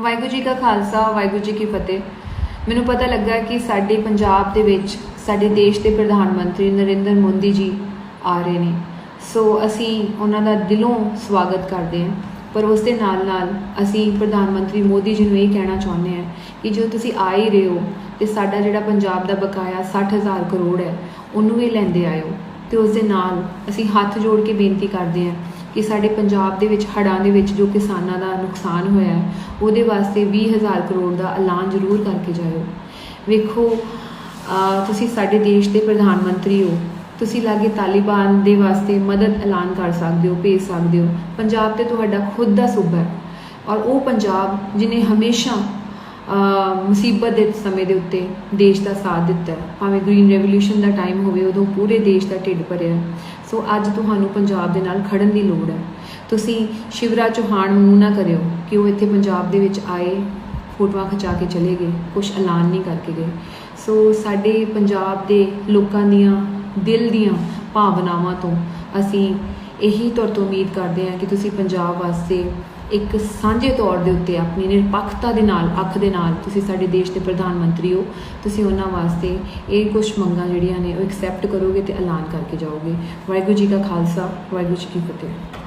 ਵਾਹਿਗੁਰੂ ਜੀ ਕਾ ਖਾਲਸਾ, ਵਾਹਿਗੁਰੂ ਜੀ ਕੀ ਫਤਿਹ। ਮੈਨੂੰ ਪਤਾ ਲੱਗਾ ਕਿ ਸਾਡੇ ਪੰਜਾਬ ਦੇ ਵਿੱਚ, ਸਾਡੇ ਦੇਸ਼ ਦੇ ਪ੍ਰਧਾਨ ਮੰਤਰੀ ਨਰਿੰਦਰ ਮੋਦੀ ਜੀ ਆ ਰਹੇ ਨੇ। ਸੋ ਅਸੀਂ ਉਹਨਾਂ ਦਾ ਦਿਲੋਂ ਸਵਾਗਤ ਕਰਦੇ ਹਾਂ। ਪਰ ਉਸ ਦੇ ਨਾਲ ਨਾਲ ਅਸੀਂ ਪ੍ਰਧਾਨ ਮੰਤਰੀ ਮੋਦੀ ਜੀ ਨੂੰ ਇਹ ਕਹਿਣਾ ਚਾਹੁੰਦੇ ਹਾਂ ਕਿ ਜੋ ਤੁਸੀਂ ਆ ਹੀ ਰਹੇ ਹੋ ਤੇ ਸਾਡਾ ਜਿਹੜਾ ਪੰਜਾਬ ਦਾ ਬਕਾਇਆ 60000 ਕਰੋੜ ਹੈ, ਉਹਨੂੰ ਵੀ ਲੈਂਦੇ ਆਇਓ। ਤੇ ਉਸ ਦੇ ਨਾਲ ਅਸੀਂ ਹੱਥ ਜੋੜ ਕੇ ਬੇਨਤੀ ਕਰਦੇ ਹਾਂ ਕਿ ਸਾਡੇ ਪੰਜਾਬ ਦੇ ਵਿੱਚ ਹੜ੍ਹਾਂ ਦੇ ਵਿੱਚ ਜੋ ਕਿਸਾਨਾਂ ਦਾ ਨੁਕਸਾਨ ਹੋਇਆ ਹੈ, ਉਹਦੇ ਵਾਸਤੇ 20000 ਕਰੋੜ ਦਾ ਐਲਾਨ ਜ਼ਰੂਰ ਕਰਕੇ ਜਾਇਓ। ਵੇਖੋ ਤੁਸੀਂ ਸਾਡੇ ਦੇਸ਼ ਦੇ ਪ੍ਰਧਾਨ ਮੰਤਰੀ ਹੋ, ਤੁਸੀਂ ਲਾਗੇ ਤਾਲਿਬਾਨ ਦੇ ਵਾਸਤੇ ਮਦਦ ਐਲਾਨ ਕਰ ਸਕਦੇ ਹੋ, ਭੇਜ ਸਕਦੇ ਹੋ। ਪੰਜਾਬ ਤੇ ਤੁਹਾਡਾ ਖੁਦ ਦਾ ਸੂਬਾ ਹੈ ਔਰ ਉਹ ਪੰਜਾਬ ਜਿਨੇ ਹਮੇਸ਼ਾ ਮੁਸੀਬਤ ਦੇ ਸਮੇਂ ਦੇ ਉੱਤੇ ਦੇਸ਼ ਦਾ ਸਾਥ ਦਿੱਤਾ ਭਾਵੇਂ ਗ੍ਰੀਨ ਰੈਵੋਲੂਸ਼ਨ ਦਾ ਟਾਈਮ ਹੋਵੇ, ਉਦੋਂ ਪੂਰੇ ਦੇਸ਼ ਦਾ ਢਿੱਡ ਭਰਿਆ ਸੋ ਅੱਜ ਤੁਹਾਨੂੰ ਪੰਜਾਬ ਦੇ ਨਾਲ ਖੜਨ ਦੀ ਲੋੜ ਹੈ। ਤੁਸੀਂ ਸ਼ਿਵਰਾਜ ਚੌਹਾਨ ਨੂੰ ਨਾ ਕਰਿਓ ਕਿ ਉਹ ਇੱਥੇ ਪੰਜਾਬ ਦੇ ਵਿੱਚ ਆਏ, ਫੋਟੋਆਂ ਖਿਚਾ ਕੇ ਚਲੇ ਗਏ ਕੁਝ ਐਲਾਨ ਨਹੀਂ ਕਰਕੇ ਗਏ। ਸੋ ਸਾਡੇ ਪੰਜਾਬ ਦੇ ਲੋਕਾਂ ਦੀਆਂ ਦਿਲ ਦੀਆਂ ਭਾਵਨਾਵਾਂ ਤੋਂ ਅਸੀਂ ਇਹੀ ਤੌਰ ਤੋਂ ਉਮੀਦ ਕਰਦੇ ਹਾਂ ਕਿ ਤੁਸੀਂ ਪੰਜਾਬ ਵਾਸਤੇ ਇੱਕ ਸਾਂਝੇ ਤੌਰ ਦੇ ਉੱਤੇ ਆਪਣੀ ਨਿਰਪੱਖਤਾ ਦੇ ਨਾਲ, ਅੱਖ ਦੇ ਨਾਲ ਤੁਸੀਂ ਸਾਡੇ ਦੇਸ਼ ਦੇ ਪ੍ਰਧਾਨ ਮੰਤਰੀ ਹੋ, ਤੁਸੀਂ ਉਹਨਾਂ ਵਾਸਤੇ ਇਹ ਕੁਝ ਮੰਗਾਂ ਜਿਹੜੀਆਂ ਨੇ ਉਹ ਐਕਸੈਪਟ ਕਰੋਗੇ ਤੇ ਐਲਾਨ ਕਰਕੇ ਜਾਓਗੇ। ਵਾਹਿਗੁਰੂ ਜੀ ਕਾ ਖਾਲਸਾ, ਵਾਹਿਗੁਰੂ ਜੀ ਕੀ ਫਤਿਹ।